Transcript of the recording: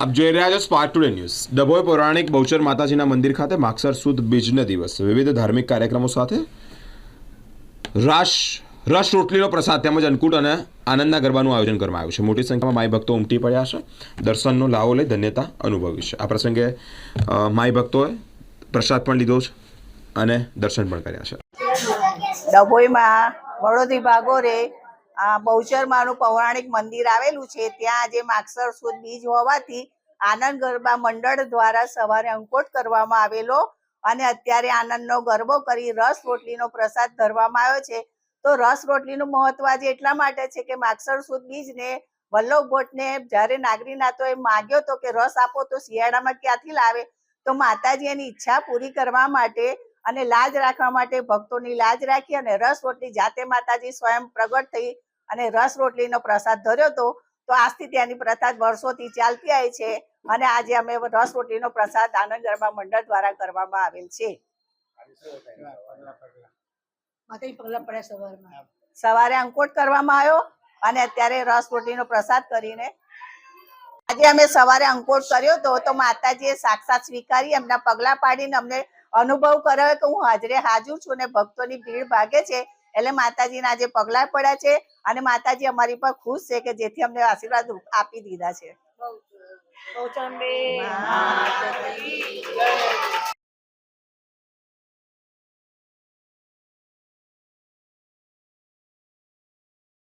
આપ જોઈ રહ્યા છો સ્પાર્ક ટુડે ન્યૂઝ ડભોઈ પૌરાણિક બહુચર માતાજીના મંદિર ખાતે માગસર સુદ બીજના દિવસ. વિવિધ ધાર્મિક કાર્યક્રમો સાથે રાસ રસ રોટલીનો પ્રસાદ તેમજ અન્નકૂટ અને આનંદના ગરબાનું આયોજન કરવામાં આવ્યું છે. મોટી સંખ્યામાં માઈ ભક્તો ઉમટી પડ્યા છે. દર્શનનો લાવો લઈ ધન્યતા અનુભવી છે. આ પ્રસંગે માઈ ભક્તોએ પ્રસાદ પણ લીધો છે અને દર્શન પણ કર્યા છે. ડભોઈમાં વડોદી ભાગોરે બહુચરમાનું પૌરાણિક મંદિર આવેલું છે, ત્યાં આજે માગસર સુદ બીજ હોવાથી આનંદ ગરબા મંડળ દ્વારા સવારે અંકોટ કરવામાં આવેલો અને અત્યારે આનંદનો ગરબો કરી રસ રોટલીનો પ્રસાદ ધરવામાં આવ્યો છે. તો રસ રોટલીનું મહત્વ આજે એટલા માટે છે કે માગસર સુદ બીજને વલ્લભ ભટ્ટને જ્યારે નાગરીનાથોએ માગ્યો તો કે રસ આપો તો શિયાળામાં ક્યાંથી લાવે? તો માતાજી એની ઈચ્છા પૂરી કરવા માટે અને લાજ રાખવા માટે ભક્તોની લાજ રાખી અને રસ રોટલી જાતે માતાજી સ્વયં પ્રગટ થઈ અને રસ રોટલીનો પ્રસાદ ધર્યો હતો. તો આજથી ત્યાંની પ્રથા વર્ષોથી ચાલતી આવી છે અને આજે અમે રસ રોટલીનો પ્રસાદ આનંદ ગરબા મંડળ દ્વારા કરવામાં આવેલ છે. સવારે અંકોટ કરવામાં આવ્યો અને અત્યારે રસ રોટલીનો પ્રસાદ કરીને આજે અમે સવારે અંકોટ કર્યો તો તો માતાજીએ સાક્ષાત સ્વીકારી એમના પગલા પાડીને અમને અનુભવ કરાવ્યો કે હું હાજરે હાજર છું ને ભક્તોની ભીડ ભાગે છે એટલે માતાજીના આજે પગલા પડ્યા છે અને માતાજી અમારી પર ખુશ છે કે જેથી અમને આશીર્વાદ આપી દીધા છે કી જય.